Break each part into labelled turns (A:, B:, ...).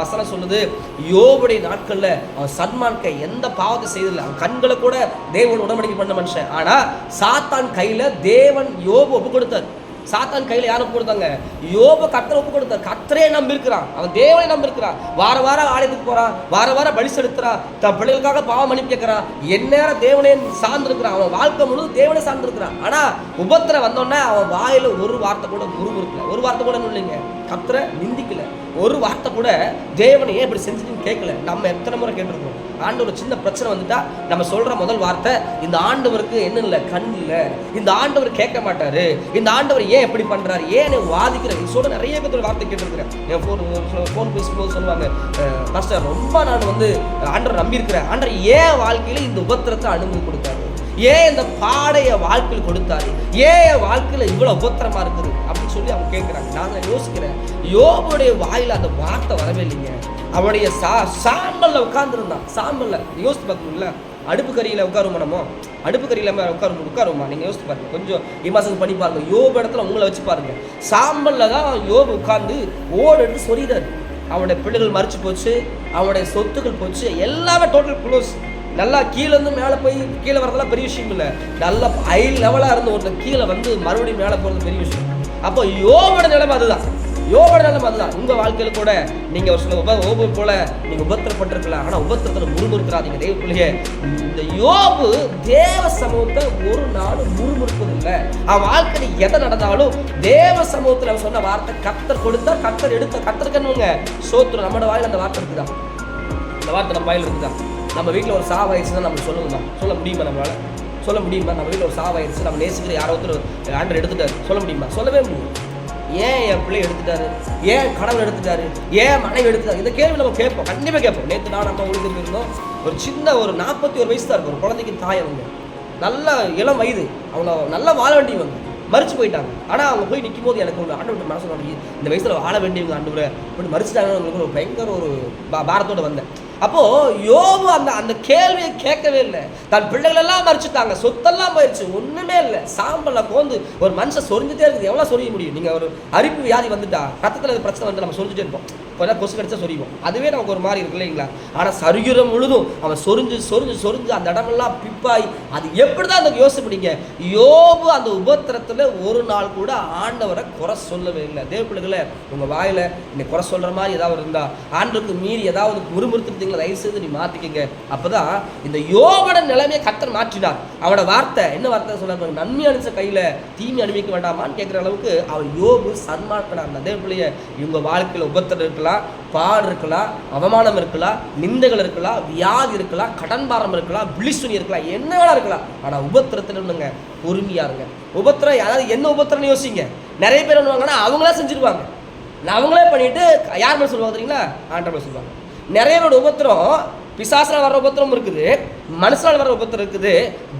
A: வசனம் சொல்லுது யோபுடைய நாட்களில் அவன் சன்மான்கை எந்த பாவத்தை செய்ததில்லை. அவன் கண்களை கூட தேவன் உடம்படிக்கை பண்ண மனுஷன். ஆனால் சாத்தான் கையில் தேவன் யோபு ஒப்பு கொடுத்தார். சாத்தான் கையில் யாரும் ஒப்பு கொடுத்தாங்க? யோபு கத்தரை ஒப்பு கொடுத்தார். கத்தரே நம்பிருக்கிறான் அவன் தேவனை நம்பிருக்கிறான் வார வாரம் ஆலயத்துக்கு போகிறான் வார வாரம் பலி செலுத்துறான் தன் பிள்ளைகளுக்காக பாவம் அனுப்பி கேட்குறான். எந்நேரம் தேவனே சார்ந்திருக்கிறான். அவன் வாழ்க்கை முழுவதும் தேவனை சார்ந்திருக்கிறான். ஆனால் உபத்திர வந்தோடனே அவன் வாயில் ஒரு வார்த்தை கூட முறுமுறுக்கல ஒரு வார்த்தை கூட இல்லைங்க. கத்தரை நிந்திக்கலை. ஒரு வார்த்தை கூட தேவனை ஏன் இப்படி செஞ்சுட்டுன்னு கேட்கல? நம்ம எத்தனை முறை கேட்டிருக்கோம். ஆண்டவர் சின்ன பிரச்சனை வந்துட்டா நம்ம சொல்ற முதல் வார்த்தை இந்த ஆண்டவருக்கு என்ன இல்லை? கண் இல்லை. இந்த ஆண்டவர் கேட்க மாட்டாரு. இந்த ஆண்டவர் ஏன் எப்படி பண்றாரு? ஏன் நீ வாதிக்கிற நீ நிறைய பேர் வார்த்தை கேட்டிருக்கிறேன். என் ஃபோன் ஃபோன் பேசும்போது சொல்லுவாங்க பாஸ்டர் ரொம்ப நான் வந்து ஆண்டவர் நம்பியிருக்கிறேன். ஆண்டவர் ஏன் வாழ்க்கையில இந்த உபத்திரத்தை அனுமதி கொடுத்தாரு? ஏன் இந்த பாடைய வாழ்க்கையில் கொடுத்தாரு? ஏன் என் வாழ்க்கையில் இவ்வளோ உபத்திரமா இருக்குது? அப்படின்னு சொல்லி அவங்க கேட்குறாங்க. நான் யோசிக்கிறேன். யோபுடைய வாயில் அந்த வார்த்தை வரவே இல்லைங்க. அவனுடைய சா சாம்பலில் உட்காந்துருந்தான் சாம்பலில். யோசித்து பார்க்கணும்ல? அடுப்பு கறியில் உட்காருமா நம்ம? அடுப்பு கறியில் உட்காரும் உட்காருமா நீங்கள் யோசித்து பாருங்க. கொஞ்சம் இமாசம் பண்ணி பாருங்க. யோபு இடத்துல உங்களை வச்சு பாருங்க. சாம்பலில் தான் யோபு உட்காந்து ஓடு எடுத்து சொரிதாரு அவனுடைய பிள்ளைகள் மறைச்சு போச்சு. அவனுடைய சொத்துக்கள் போச்சு. எல்லாமே டோட்டல் க்ளோஸ் நல்லா கீழேருந்து மேலே போய் கீழே வரதெல்லாம் பெரிய விஷயம் இல்லை. நல்லா ஹை லெவலாக இருந்து ஒருத்தர் கீழே வந்து மறுபடியும் மேலே போகிறது பெரிய விஷயம். அப்போ யோவோட நிலைமை அதுதான். யோவோட நிலைமை அதுதான். உங்கள் வாழ்க்கையில் கூட நீங்கள் ஒரு சில உப ஓபு போல் நீங்கள் உபத்திரப்பட்டிருக்கலாம். ஆனால் உபத்திரத்தில் முறுமுறுக்கிறாதீங்க. தெய்வ இந்த யோபு தேவ சமூகத்தை ஒரு நாள் முறுமுறுப்பதில்லை அவன் வாழ்க்கையில் எதை நடந்தாலும் தேவ சமூகத்தில் அவன் சொன்ன வார்த்தை கத்தர் கொடுத்தா கத்தர் எடுத்த கத்தருக்கணுங்க சோத்துரு நம்மளோட வாயில் அந்த வார்த்தை இருக்குதான் இந்த வார்த்தை நம்ம வாயில் இருக்குதான் நம்ம வீட்டில் ஒரு சாவாயிடுச்சுன்னா நம்ம சொல்லுங்க சொல்ல முடியுமா நம்மளால? சொல்ல முடியுமா? நம்ம வீட்டில் ஒரு சாவாயிடுச்சு நம்ம நேசிக்கிற யாரோ ஒருத்தர் ஆண்டர் எடுத்துட்டாரு. சொல்ல முடியுமா? சொல்லவே முடியும் ஏன் என் பிள்ளை எடுத்துட்டாரு? ஏன் கடவுள் எடுத்துட்டாரு? ஏன் மனைவி எடுத்துட்டாரு? இந்த கேள்வி நம்ம கேட்போம் கண்டிப்பாக கேட்போம். நேற்று நான் நம்ம ஊருக்கு போயிருந்தோம். ஒரு சின்ன ஒரு நாற்பத்தி ஒரு வயசு தான் இருக்கும். ஒரு குழந்தைக்கு தாய் அவங்க. நல்ல இளம் வயது. அவங்க நல்லா வாழ வேண்டியவங்க. மறிச்சு போயிட்டாங்க. ஆனால் அவங்க போய் நிற்கும் போது எனக்கு ஒரு ஆண்டு மனசு இந்த வயசில் வாழ வேண்டியவங்க ஆண்டு இப்படி மறிச்சிட்டாங்கன்னு அவங்களுக்கு ஒரு பயங்கர ஒரு பா வந்தேன். அப்போ யோபு அந்த அந்த கேள்வியை கேட்கவே இல்லை. தன் பிள்ளைகள் எல்லாம் மறிச்சுட்டாங்க. சொத்தெல்லாம் போயிடுச்சு ஒண்ணுமே இல்லை. சாம்பலில் போந்து ஒரு மனுஷன் சொரிஞ்சுட்டே இருக்குது. எவ்வளோ சொரிய முடியும்? நீங்க ஒரு அரிப்பு வியாதி வந்துட்டா ரத்தத்தில் பிரச்சனை வந்து நம்ம சொரிஞ்சுட்டே இருப்போம். கொஞ்சம் கொசு கடிச்சா சொரிவோம் அதுவே நமக்கு ஒரு மாதிரி இருக்கு இல்லைங்களா? ஆனால் சருகிரம் முழுதும் அவன் சொரிஞ்சு சொரிஞ்சு சொரிஞ்சு அந்த இடமெல்லாம் பிப்பாய் அது எப்படி தான் அந்த யோசிப்பீங்க? யோபு அந்த உபத்திரத்தில் ஒரு நாள் கூட ஆண்டவரை குறை சொல்லவே இல்லை. தேவப்பிள்ளைகளை உங்கள் வாயில் இன்னைக்கு குறை சொல்கிற மாதிரி ஏதாவது இருந்தா ஆண்டுக்கு மீறி ஏதாவது முறுமுறுத்துட்டீங்களா தயவு செய்து நீ மாற்றிக்கிங்க அப்போ தான் இந்த யோபோட நிலைமையை கத்தர் மாற்றினார். அவனோட வார்த்தை என்ன வார்த்தை சொல்ல நன்மை அணிச்ச கையில் தீமை அனுபவிக்க வேண்டாமான்னு கேட்குற அளவுக்கு அவர் யோபு சன்மார்க்கனார் அந்த தேவப்பிள்ளைய இவங்க வாழ்க்கையில் உபத்திரம் இருக்கலாம் பாடு இருக்கலாம் அவமானம் இருக்கலாம் நிந்தைகள் இருக்கலாம் வியாதி இருக்கலாம் கடன் பாரம் இருக்கலாம் விழிசுனி இருக்கலாம் என்ன வேணா இருக்கலாம். ஆனால் உபத்திரத்தில் இருந்துங்க பொறுமையா இருங்க. உபத்திரம் அதாவது என்ன உபத்திரம்னு யோசிங்க. நிறைய பேர் பண்ணுவாங்கன்னா அவங்களா செஞ்சுருவாங்க. அவங்களே பண்ணிட்டு யார் மேலே சொல்லுவாங்க தெரியுங்களா? ஆண்டர் சொல்லுவாங்க. நிறைய பேரோட உபத்திரம் பிசாசில் வர உபத்திரம் இருக்குது மனுஷனால் வர உபத்திரம் இருக்குது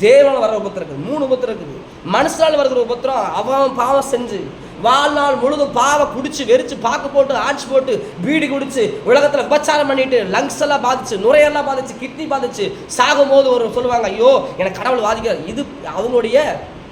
A: தேவனால் வர உபத்திரம் இருக்குது மூணு உபத்திரம் இருக்குது. மனுஷனால் வருகிற உபத்திரம் அவன் பாவம் செஞ்சு வாழ்நாள் முழுதும் பாவை குடிச்சு வெறிச்சு பாக்கு போட்டு ஆட்சி போட்டு பீடி குடிச்சு உலகத்தில் விபச்சாரம் பண்ணிட்டு லங்ஸ் எல்லாம் பாதிச்சு நுரையெல்லாம் பாதிச்சு கிட்னி பாதிச்சு சாகும் போது ஒரு சொல்லுவாங்க ஐயோ எனக்கு கடவுள் வாதிக்கிறார் இது அவங்களுடைய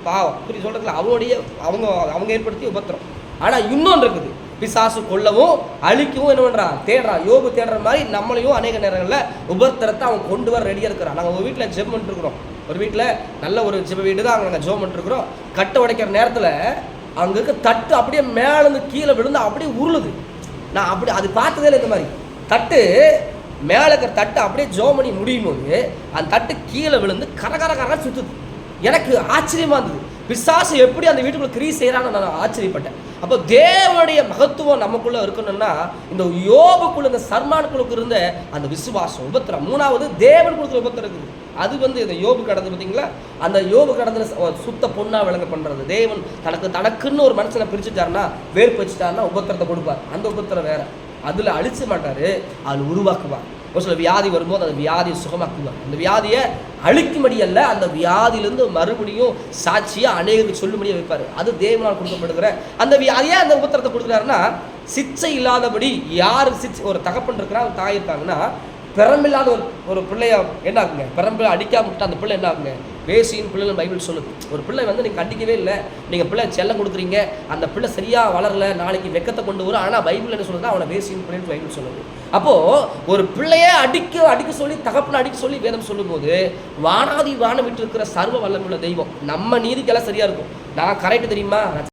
A: பாவம். புரிய சொல்றதுல அவங்களுடைய அவங்க அவங்க ஏற்படுத்திய உபத்திரம். ஆனால் இன்னொன்று இருக்குது. பிசாசு கொல்லவும் அழிக்கவும் என்ன பண்ணுறான் தேடுறான். யோபு தேடுற மாதிரி நம்மளையும் அநேக நேரங்களில் உபத்திரத்தை அவன் கொண்டு வர ரெடியாக இருக்கிறான். நாங்கள் ஒரு வீட்டில் ஜெம் பண்ணிருக்கிறோம் ஒரு வீட்டில் நல்ல ஒரு ஜெப வீடு தான் அங்கே நாங்கள் ஜெம் பண்ணிருக்கிறோம் கட்டை உடைக்கிற நேரத்தில் அங்கே இருக்க தட்டு அப்படியே மேலேருந்து கீழே விழுந்து அப்படியே உருளுது. நான் அப்படி அது பார்த்ததே இல்லை இந்த மாதிரி. தட்டு மேலே இருக்கிற தட்டு அப்படியே ஜோமணி பண்ணி முடியும் போது அந்த தட்டு கீழே விழுந்து கர கர கர சுற்றுது எனக்கு ஆச்சரியமாக இருந்தது. பிசாசு எப்படி அந்த வீட்டுக்குள்ளே கிரி செய்கிறான்னு நான் ஆச்சரியப்பட்டேன். அப்போ தேவனுடைய மகத்துவம் நமக்குள்ளே இருக்கணும்னா இந்த யோபுக்குள்ள இந்த சர்மானுக்குள்ளுக்கு இருந்த அந்த விசுவாசம் உபத்திரம். மூணாவது தேவன் கொடுக்குற உபத்திரம் இருக்குது. அது வந்து இந்த யோபு கடந்து பார்த்தீங்களா? அந்த யோபு கடந்த சுத்த பொண்ணாக விளங்க பண்ணுறது தேவன் தனக்கு தனக்குன்னு ஒரு மனுஷனை பிரிச்சுட்டாருன்னா வேர்ப்பு வச்சுட்டாருன்னா உபத்திரத்தை கொடுப்பார். அந்த உபத்திரம் வேற. அதில் அழிச்சு மாட்டார் அதில் உருவாக்குவார். ஒரு சில வியாதி வரும்போது அந்த வியாதியை சுகமாக்குவார் அந்த வியாதியை அழிக்கும்படி அல்ல அந்த வியாதியிலிருந்து மறுபடியும் சாட்சியாக அநேகருக்கு சொல்லும்படியாக வைப்பார். அது தேவனால் கொடுக்கப்படுகிற அந்த வியாதியை அந்த உபத்திரத்தை கொடுக்குறாருன்னா சிச்சை இல்லாதபடி யார் சிச்சை ஒரு தகப்பன் இருக்கிறா ஒரு தாய் இருக்காங்கன்னா பிறம்பில்லாத ஒரு ஒரு பிள்ளைய என்ன ஆகுங்க பிறம்பு அடிக்காம விட்டு அந்த பிள்ளை என்ன ஆகுங்க வேசியின் பிள்ளைகள் பைபிள் சொல்லுது. ஒரு பிள்ளை வந்து நீங்கள் கண்டிக்கவே இல்லை. நீங்கள் பிள்ளை செல்லம் கொடுக்குறீங்க. அந்த பிள்ளை சரியாக வளரல நாளைக்கு வெக்கத்தை கொண்டு வரும். ஆனால் பைபிள் என்ன சொல்லுது அவனை வேசியின் பிள்ளைன்னு பைபிள் சொல்லுது. அப்போது ஒரு பிள்ளையே அடிக்க அடிக்க சொல்லி தகப்பனை அடிக்க சொல்லி வேதம் சொல்லும்போது வானாதி வானம் விட்டு இருக்கிற சர்வ வல்லமுள்ள தெய்வம். நம்ம நீதிக்கெல்லாம் சரியாக இருக்கும். நான் கரெக்ட் தெரியுமா?